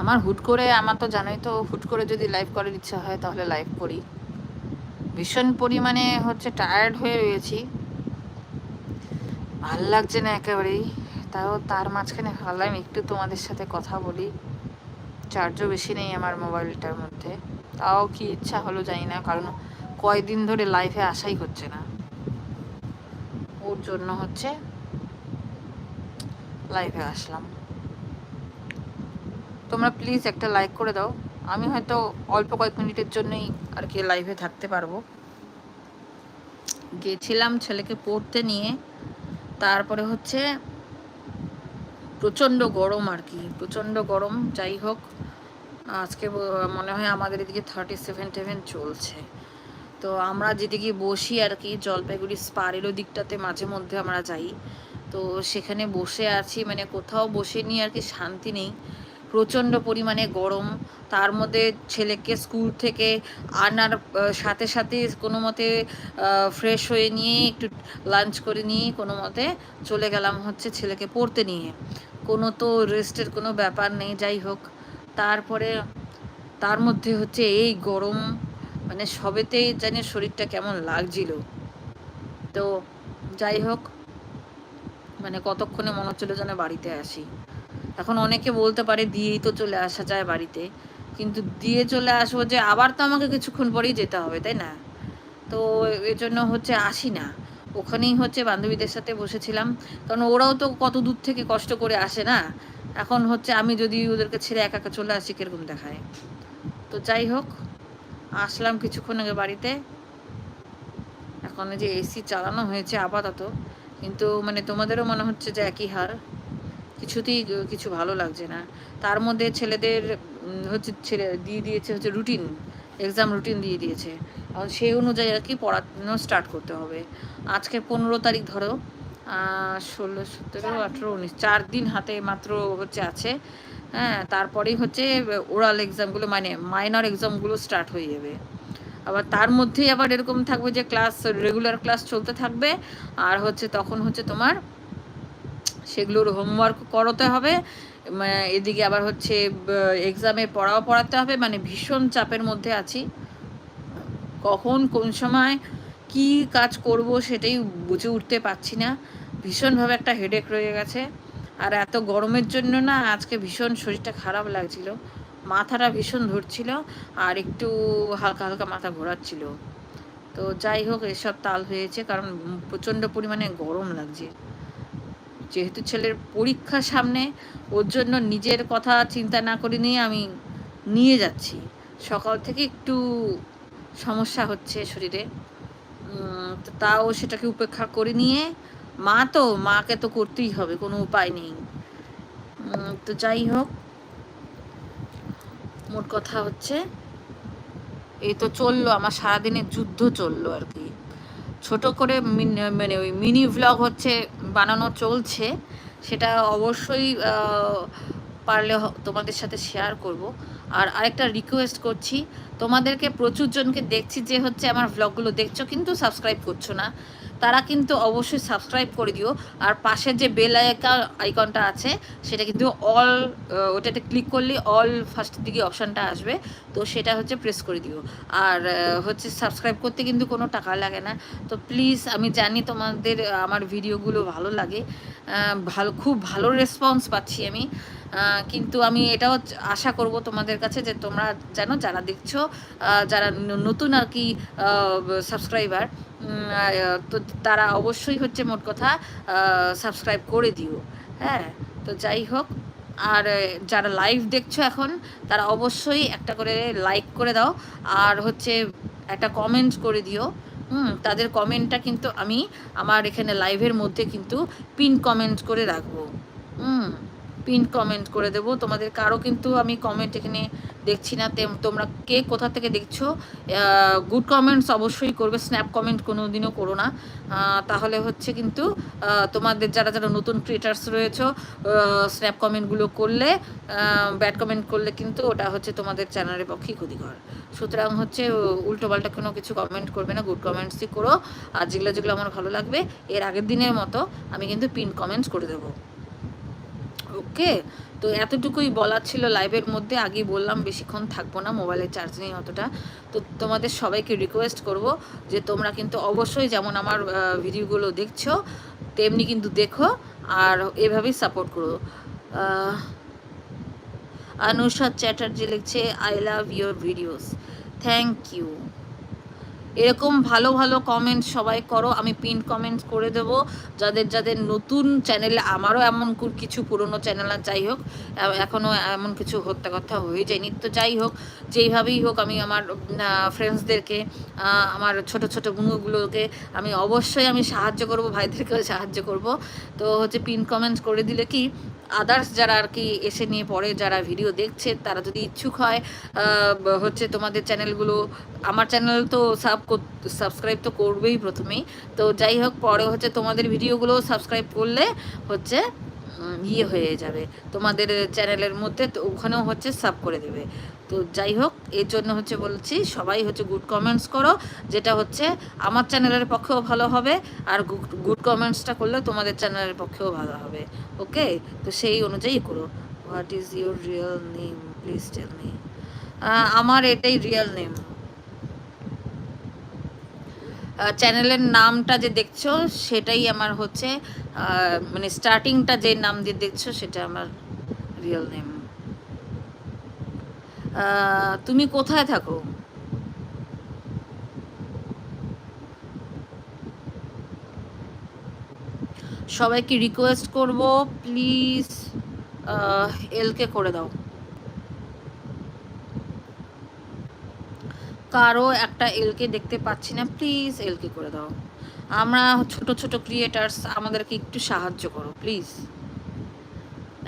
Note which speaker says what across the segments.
Speaker 1: আমার হুট করে, আমার তো জানোই তো, হুট করে যদি লাইভ করার ইচ্ছা হয় তাহলে লাইভ করি। ভীষণ পরিমাণে হচ্ছে টায়ার্ড হয়ে রয়েছি। ভালো লাগছে না একেবারেই। তাও তার মাঝখানে ভাবলাম একটু তোমাদের সাথে কথা বলি। চার্জও বেশি নেই আমার মোবাইলটার মধ্যে। তাও কি ইচ্ছা হলো জানি না, কারণ কয়দিন ধরে লাইভে আসাই হচ্ছে না। ওর জন্য হচ্ছে লাইভে আসলাম। তোমরা প্লিজ একটা লাইক করে দাও। আমি হয়তো অল্প কয়েক মিনিটের জন্যই আর কি লাইভে থাকতে পারব। গেছিলাম ছেলেকে পড়তে নিয়ে। তারপরে হচ্ছে প্রচণ্ড গরম আর কি, প্রচণ্ড গরম। যাই হোক, আজকে মনে হয় আমাদের এদিকে থার্টি সেভেন টেভেন চলছে। তো আমরা যেদিকে বসি আর কি, জলপাইগুড়ি স্পারেরও দিকটাতে মাঝে মধ্যে আমরা যাই। তো সেখানে বসে আছি মানে কোথাও বসে নিয়ে আর কি, শান্তি নেই। প্রচণ্ড পরিমাণে গরম। তার মধ্যে ছেলেকে স্কুল থেকে আনার সাথে সাথে কোনো মতে ফ্রেশ হয়ে নিয়ে একটু লাঞ্চ করে নিয়ে কোনো মতে চলে গেলাম হচ্ছে ছেলেকে পড়তে নিয়ে। কোনো তো রেস্টের কোনো ব্যাপার নেই, যাই হোক। তারপরে, তার মধ্যে হচ্ছে এই গরম মানে সবেতেই জানি শরীরটা কেমন লাগছিল। তো যাই হোক মানে কতক্ষণে মনে হচ্ছিল যেন বাড়িতে আসি। এখন অনেকে বলতে পারে দিয়েই তো চলে আসা যায় বাড়িতে। কিন্তু দিয়ে চলে আসব যে আবার তো আমাকে কিছুক্ষণ পরেই যেতে হবে, তাই না? তো এজন্য হচ্ছে আসি না। ওখানেই হচ্ছে বান্ধবীদের সাথে বসেছিলাম। কারণ ওরাও তো কত দূর থেকে কষ্ট করে আসে না? এখন হচ্ছে আমি যদি ওদেরকে ছেড়ে একা একা চলে আসি, কীরকম দেখায়? তো যাই হোক, আসলাম কিছুক্ষণ আগে বাড়িতে। এখন যে এসি চালানো হয়েছে আপাতত। কিন্তু মানে তোমাদেরও মনে হচ্ছে যে একই হার। কিছুতেই কিছু ভালো লাগছে না। তার মধ্যে ছেলেদের হচ্ছে ছেলে, দিয়ে দিয়েছে হচ্ছে রুটিন এক্সাম রুটিন দিয়ে দিয়েছে। এখন সেই অনুযায়ী আর কি পড়ানো স্টার্ট করতে হবে। আজকে পনেরো তারিখ ধরো ষোলো, সতেরো, আঠেরো, উনিশ, চার দিন হাতে মাত্র হচ্ছে আছে। হ্যাঁ তারপরেই হচ্ছে ওরাল এক্সামগুলো মানে মাইনর এক্সামগুলো স্টার্ট হয়ে যাবে। আবার তার মধ্যেই আবার এরকম থাকবে যে ক্লাস রেগুলার ক্লাস চলতে থাকবে। আর হচ্ছে তখন হচ্ছে তোমার সেগুলোর হোমওয়ার্ক করাতে হবে। এদিকে আবার হচ্ছে এক্সামে পড়াও পড়াতে হবে। মানে ভীষণ চাপের মধ্যে আছি। কখন, কোন সময়, কি কাজ করব সেটাই বুঝে উঠতে পারছি না। ভীষণভাবে একটা হেডেক রয়ে গেছে। আর এত গরমের জন্য না, আজকে ভীষণ শরীরটা খারাপ লাগছিল। মাথাটা ভীষণ ধরছিল, আর একটু হালকা হালকা মাথা ঘোরাচ্ছিল। তো যাই হোক, এসব তাল হয়েছে, কারণ প্রচণ্ড পরিমাণে গরম লাগছে। যেহেতু ছেলের পরীক্ষা সামনে, ওর জন্য নিজের কথা চিন্তা না করে নিয়ে আমি নিয়ে যাচ্ছি। সকাল থেকে একটু সমস্যা হচ্ছে শরীরে। তাও সেটাকে উপেক্ষা করে নিয়ে, মা তো, মাকে তো করতেই হবে, কোনো উপায় নেই। তো যাই হোক, মোট কথা হচ্ছে, এই তো চলল, আমার সারাদিনের যুদ্ধ চলল আর কি। ছোট করে মানে ওই মিনি ভ্লগ হচ্ছে বানানো চলছে সেটা অবশ্যই পারলে তোমাদের সাথে শেয়ার করব। আর আরেকটা রিকোয়েস্ট করছি, তোমাদেরকে প্রচুর জনকে দেখছি যে হচ্ছে আমার ভ্লগগুলো দেখছ কিন্তু সাবস্ক্রাইব করছ না। তারা কিন্তু অবশ্যই সাবস্ক্রাইব করে দিও। আর পাশে যে বেল আইকা আইকনটা আছে, সেটা কিন্তু অল ওটাতে ক্লিক করলে অল ফার্স্ট দিকে অপশানটা আসবে। তো সেটা হচ্ছে প্রেস করে দিও। আর হচ্ছে সাবস্ক্রাইব করতে কিন্তু কোনো টাকা লাগে না। তো প্লিজ আমি জানি তোমাদের, আমার ভিডিওগুলো ভালো লাগে। ভালো, খুব ভালো রেসপন্স পাচ্ছি আমি। কিন্তু আমি এটাও আশা করব তোমাদের কাছে যে তোমরা যেন যারা দেখছ যারা নতুন আর কি সাবস্ক্রাইবার তো তারা অবশ্যই হচ্ছে মোট কথা সাবস্ক্রাইব করে দিও। হ্যাঁ তো যাই হোক, আর যারা লাইভ দেখছ এখন, তারা অবশ্যই একটা করে লাইক করে দাও, আর হচ্ছে একটা কমেন্ট করে দিও। হুম, তাদের কমেন্টটা কিন্তু আমি আমার এখানে লাইভের মধ্যে কিন্তু পিন কমেন্ট করে রাখব। হুম। পিন কমেন্ট করে দেবো। তোমাদের কারও কিন্তু আমি কমেন্ট এখানে দেখছি না। তোমরা কে কোথা থেকে দেখছ গুড কমেন্টস অবশ্যই করবে। স্ন্যাপ কমেন্ট কোনো দিনও করো না। তাহলে হচ্ছে কিন্তু তোমাদের যারা যারা নতুন ক্রিয়েটার্স রয়েছে স্ন্যাপ কমেন্টগুলো করলে ব্যাড কমেন্ট করলে কিন্তু ওটা হচ্ছে তোমাদের চ্যানেলের পক্ষেই ক্ষতিকর। সুতরাং হচ্ছে উল্টোপাল্টা কোনো কিছু কমেন্ট করবে না। গুড কমেন্টসই করো। আর যেগুলো যেগুলো আমার ভালো লাগবে, এর আগের দিনের মতো আমি কিন্তু পিন কমেন্টস করে দেবো। ওকে? তো এতটুকুই বলার ছিল লাইভের মধ্যে। আগেই বললাম বেশিক্ষণ থাকব না মোবাইলের চার্জ নেই অতটা। তো তোমাদের সবাইকে রিকোয়েস্ট করব যে তোমরা কিন্তু অবশ্যই যেমন আমার ভিডিওগুলো দেখছ তেমনি কিন্তু দেখো আর এভাবেই সাপোর্ট করো। আহ, অনুষা চ্যাটার্জি লিখছে I love your videos thank you এরকম ভালো ভালো কমেন্ট সবাই করো, আমি পিন কমেন্ট করে দেব। যাদের যাদের নতুন চ্যানেলে আমারও এমন কিছু পুরনো চ্যানেল আর যাই হোক এখনও এমন কিছু হত্যা কথা হয়ে যায়নি। তো যাই হোক, যেইভাবেই হোক আমি আমার ফ্রেন্ডসদেরকে আমার ছোট ছোট বুনুগুলোকে আমি অবশ্যই আমি সাহায্য করব, ভাইদেরকেও সাহায্য করব। তো হচ্ছে পিন কমেন্ট করে দিলে কি আদার্স যারা আর কি এসে নিয়ে পরে যারা ভিডিও দেখছে, তারা যদি ইচ্ছুক হয় হচ্ছে তোমাদের চ্যানেলগুলো আমার চ্যানেল তো সাব সাবস্ক্রাইব তো করবেই প্রথমেই। তো যাই হোক, পরে হচ্ছে তোমাদের ভিডিওগুলো সাবস্ক্রাইব করলে হচ্ছে ইয়ে হয়ে যাবে। তোমাদের চ্যানেলের মধ্যে তো ওখানেও হচ্ছে সাব করে দেবে। তো যাই হোক, এর জন্য হচ্ছে বলছি, সবাই হচ্ছে গুড কমেন্টস করো, যেটা হচ্ছে আমার চ্যানেলের পক্ষেও ভালো হবে, আর গুড কমেন্টসটা করলে তোমাদের চ্যানেলের পক্ষেও ভালো হবে। ওকে তো সেই অনুযায়ী করো। What is your real name please tell me আমার এটাই রিয়েল নেম চ্যানেলের নামটা যে দেখছ, সেটাই আমার হচ্ছে মানে স্টার্টিংটা যে নাম দিয়ে দেখছ, সেটা আমার রিয়েল নেম তুমি কোথায় থাকো? সবাইকে রিকোয়েস্ট করব প্লিজ এলকে করে দাও। কারও একটা এলকে দেখতে পাচ্ছি না প্লিজ এলকে করে দাও। আমরা ছোট ছোট ক্রিয়েটার্স আমাদেরকে একটু সাহায্য করো প্লিজ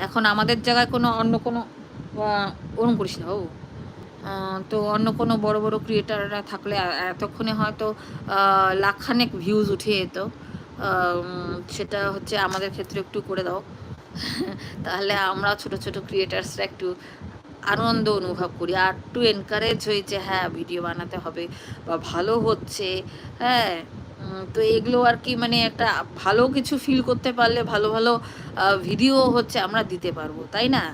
Speaker 1: এখন আমাদের জায়গায় কোনো অন্য কোনো ওরম করিস না, ও। তো অন্য কোনো বড় বড় ক্রিয়েটাররা থাকলে এতক্ষণে হয়তো লাখখানেক ভিউজ উঠে যেত। সেটা হচ্ছে আমাদের ক্ষেত্রে একটু করে দাও। তাহলে আমরা ছোট ছোট ক্রিয়েটার্সরা একটু আনন্দ অনুভব করি, আর একটু এনকারেজ হয়েছে হ্যাঁ ভিডিও বানাতে হবে বা ভালো হচ্ছে হ্যাঁ তো এগুলো আর কি মানে একটা ভালো কিছু ফিল করতে পারলে ভালো ভালো ভিডিও হচ্ছে আমরা দিতে পারব, তাই না?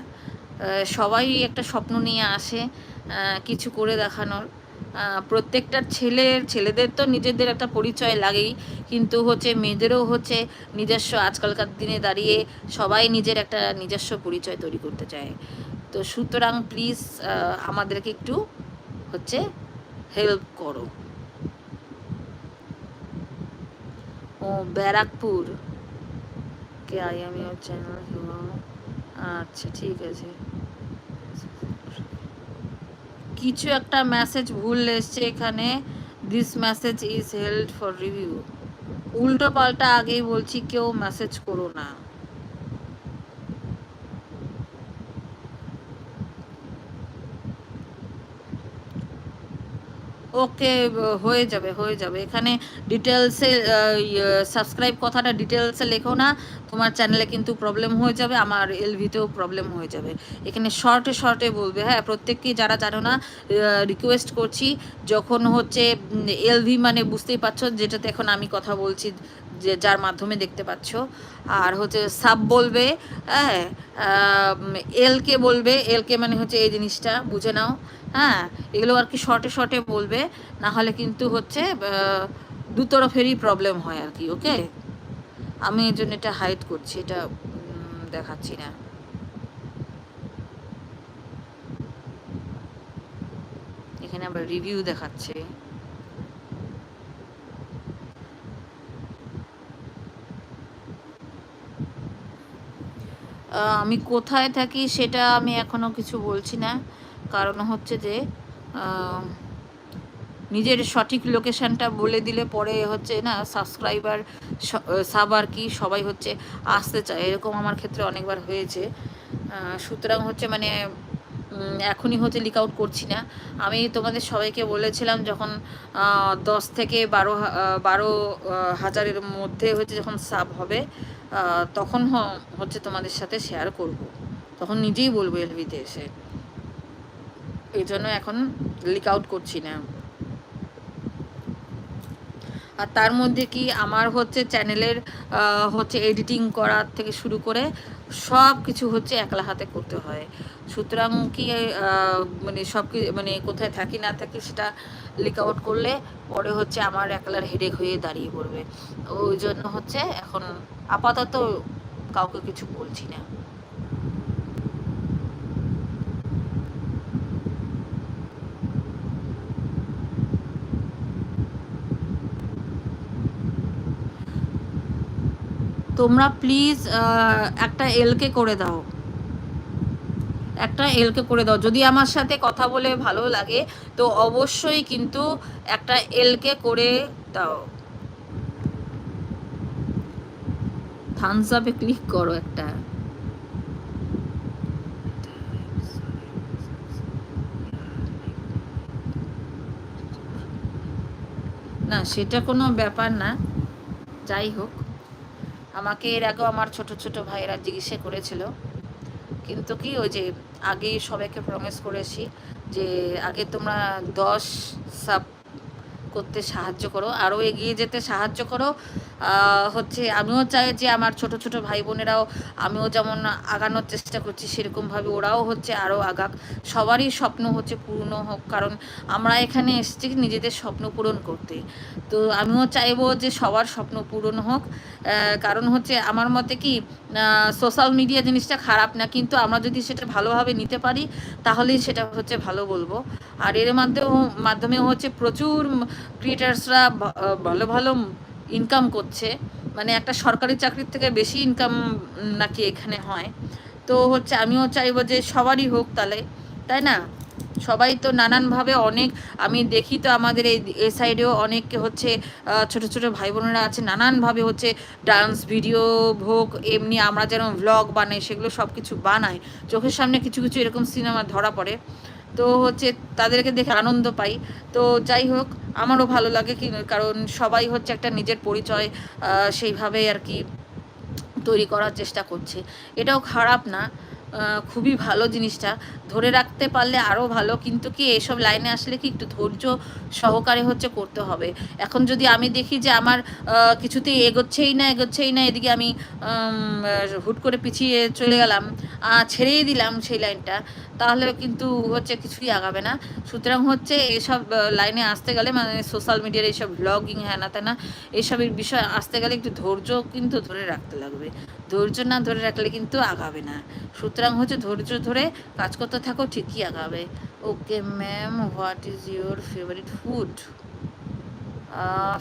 Speaker 1: সবাই একটা স্বপ্ন নিয়ে আসে কিছু করে দেখানোর প্রত্যেকটা ছেলের, ছেলেদের তো নিজেদের একটা পরিচয় লাগেই, কিন্তু হচ্ছে মেয়েদেরও হচ্ছে নিজস্ব, আজকালকার দিনে দাঁড়িয়ে সবাই নিজের একটা নিজস্ব পরিচয় তৈরি করতে চায়। তো সুতরাং প্লিজ আমাদেরকে একটু হচ্ছে হেল্প করো। ও, ব্যারাকপুর। কে আই এম ইউর চ্যানেল আচ্ছা ঠিক আছে। কিছু একটা মেসেজ ভুল এসছে এখানে। This message is held for review উল্টো পাল্টা আগেই বলছি, কেউ মেসেজ করো না। ওকে হয়ে যাবে হয়ে যাবে। এখানে ডিটেলসে সাবস্ক্রাইব কথাটা ডিটেলসে লেখো না। তোমার চ্যানেলে কিন্তু প্রবলেম হয়ে যাবে, আমার এলভিতেও প্রবলেম হয়ে যাবে। এখানে শর্টে শর্টে বলবে হ্যাঁ প্রত্যেককেই যারা জানো না রিকোয়েস্ট করছি, যখন হচ্ছে এলভি মানে বুঝতেই পারছ, যেটাতে এখন আমি কথা বলছি যে যার মাধ্যমে দেখতে পাচ্ছ। আর হচ্ছে সাব বলবে হ্যাঁ এলকে বলবে এলকে মানে হচ্ছে এই জিনিসটা বুঝে নাও হ্যাঁ এগুলো আর কি শর্টে শর্টে বলবে না হলে কিন্তু হচ্ছে আহ, দুতরফেরই প্রবলেম হয় আর কি ওকে আমি এই জন্য এটা হাইড করছি এটা দেখাচ্ছি না। এখানে আবার রিভিউ দেখাচ্ছে। আমি কোথায় থাকি সেটা আমি এখনও কিছু বলছি না। কারণ হচ্ছে যে নিজের সঠিক লোকেশানটা বলে দিলে পরে হচ্ছে না সাবস্ক্রাইবার সাব আর কি সবাই হচ্ছে আসতে চায়। এরকম আমার ক্ষেত্রে অনেকবার হয়েছে। সুতরাং হচ্ছে মানে এখনই হচ্ছে লিক আউট করছি না। আমি তোমাদের সবাইকে বলেছিলাম যখন দশ থেকে বারো বারো হাজারের মধ্যে হচ্ছে যখন সাব হবে তখন হচ্ছে তোমাদের সাথে শেয়ার করব। তখন নিজেই বলব এলভিতে এসে। এই জন্য এখন লিক আউট করছি না। আর তার মধ্যে কি আমার হচ্ছে চ্যানেলের হচ্ছে এডিটিং করার থেকে শুরু করে সব কিছু হচ্ছে একলা হাতে করতে হয়। সুতরাং কি মানে সব মানে কোথায় থাকি না থাকি সেটা লিক আউট করলে পরে হচ্ছে আমার একলার হেডেক হয়ে দাঁড়িয়ে পড়বে। ওই জন্য হচ্ছে এখন আপাতত কাউকে কিছু বলছি না। তোমরা প্লিজ একটা এলকে করে দাও। একটা এলকে করে দাও। যদি আমার সাথে কথা বলে ভালো লাগে, তো অবশ্যই কিন্তু একটা এলকে করে দাও। থামস আপে ক্লিক করো একটা। না, সেটা কোনো ব্যাপার না। যাই হোক। আমাকে এর আগেও আমার ছোট ছোট ভাইয়েরা জিজ্ঞাসা করেছিল। কিন্তু কি ওই যে আগেই সবাইকে প্রমিস করেছি যে আগে তোমরা দশ সাব করতে সাহায্য করো, আরও এগিয়ে যেতে সাহায্য করো। হচ্ছে আমিও চাই যে আমার ছোট ছোট ভাই বোনেরাও আমিও যেমন আগানোর চেষ্টা করছি, সেরকমভাবে ওরাও হচ্ছে আরও আগাক। সবারই স্বপ্ন হচ্ছে পূর্ণ হোক, কারণ আমরা এখানে এসেছি নিজেদের স্বপ্ন পূরণ করতে। তো আমিও চাইব যে সবার স্বপ্ন পূরণ হোক কারণ হচ্ছে আমার মতে কি সোশ্যাল মিডিয়া জিনিসটা খারাপ না, কিন্তু আমরা যদি সেটা ভালোভাবে নিতে পারি, তাহলেই সেটা হচ্ছে ভালো বলব। আর এর মাধ্যমেও মাধ্যমে হচ্ছে প্রচুর ক্রিয়েটার্সরা ভালো ভালো ইনকাম করছে মানে একটা সরকারি চাকরির থেকে বেশি ইনকাম নাকি এখানে হয়। তো হচ্ছে আমিও চাইব যে সবারই হোক তাহলে, তাই না? সবাই তো নানানভাবে অনেক, আমি দেখি তো আমাদের এই এ সাইডেও অনেক হচ্ছে ছোট ছোট ভাই বোনেরা আছে, নানানভাবে হচ্ছে ডান্স ভিডিও ভোগ, এমনি আমরা যেন ভ্লগ বানাই, সেগুলো সব কিছু বানাই। চোখের সামনে কিছু কিছু এরকম সিনেমা ধরা পড়ে। তো হচ্ছে তাদেরকে দেখে আনন্দ পাই। তো যাই হোক, আমারও ভালো লাগে কি, কারণ সবাই হচ্ছে একটা নিজের পরিচয় সেইভাবে আর কি তৈরি করার চেষ্টা করছে। এটাও খারাপ না খুবই ভালো জিনিসটা। ধরে রাখতে পারলে আরও ভালো, কিন্তু কি এসব লাইনে আসলে কি একটু ধৈর্য সহকারে হচ্ছে করতে হবে। এখন যদি আমি দেখি যে আমার কিছুতেই এগোচ্ছেই না এগোচ্ছেই না, এদিকে আমি হুট করে পিছিয়ে চলে গেলাম ছেড়েই দিলাম সেই লাইনটা তাহলে কিন্তু হচ্ছে কিছুই আগাবে না। সুতরাং হচ্ছে এসব লাইনে আসতে গেলে মানে সোশ্যাল মিডিয়ার এইসব ব্লগিং হ্যানা ত্যানা এইসবের বিষয় আসতে গেলে একটু ধৈর্য কিন্তু ধরে রাখতে লাগবে। ধৈর্য না ধরে রাখলে কিন্তু আগাবে না। সুতরাং হচ্ছে ধৈর্য ধরে কাজ করতে থাকো, ঠিকই আগাবে। Okay ma'am what is your favourite food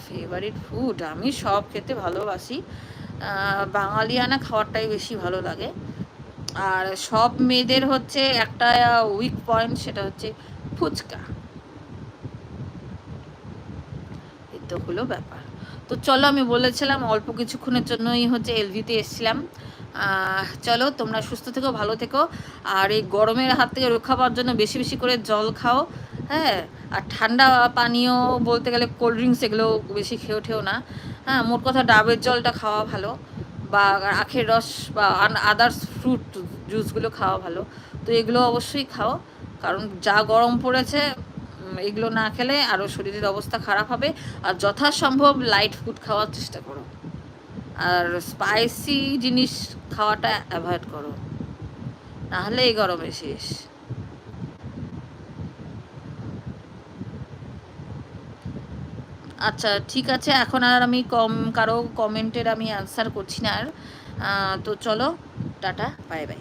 Speaker 1: favourite food আমি সব খেতে ভালোবাসি। বাঙালিয়ানা খাওয়ারটাই বেশি ভালো লাগে। আর সব মেয়েদের হচ্ছে একটা উইক পয়েন্ট সেটা হচ্ছে ফুচকা। এই হলো ব্যাপার। তো চলো, আমি বলেছিলাম অল্প কিছুক্ষণের জন্যই হচ্ছে এলভিতে এসেছিলাম। চলো, তোমরা সুস্থ থেকো, ভালো থেকো। আর এই গরমের হাত থেকে রক্ষা পাওয়ার জন্য বেশি বেশি করে জল খাও হ্যাঁ? আর ঠান্ডা পানীয় বলতে গেলে কোল্ড ড্রিঙ্কস এগুলো বেশি খেয়েও ঠেও না। হ্যাঁ মোট কথা ডাবের জলটা খাওয়া ভালো। বা আখের রস বা আদার্স ফ্রুট জুসগুলো খাওয়া ভালো। তো এগুলো অবশ্যই খাও, কারণ যা গরম পড়েছে এগুলো না খেলে আরও শরীরের অবস্থা খারাপ হবে। আর যথাসম্ভব লাইট ফুড খাওয়ার চেষ্টা করো। আর স্পাইসি জিনিস খাওয়াটা অ্যাভয়েড করো। নাহলে এই গরমে শেষ। আচ্ছা ঠিক আছে, এখন আর আমি কম, কারও কমেন্টের আমি অ্যান্সার করছি না আর। তো চলো, টাটা বাই বাই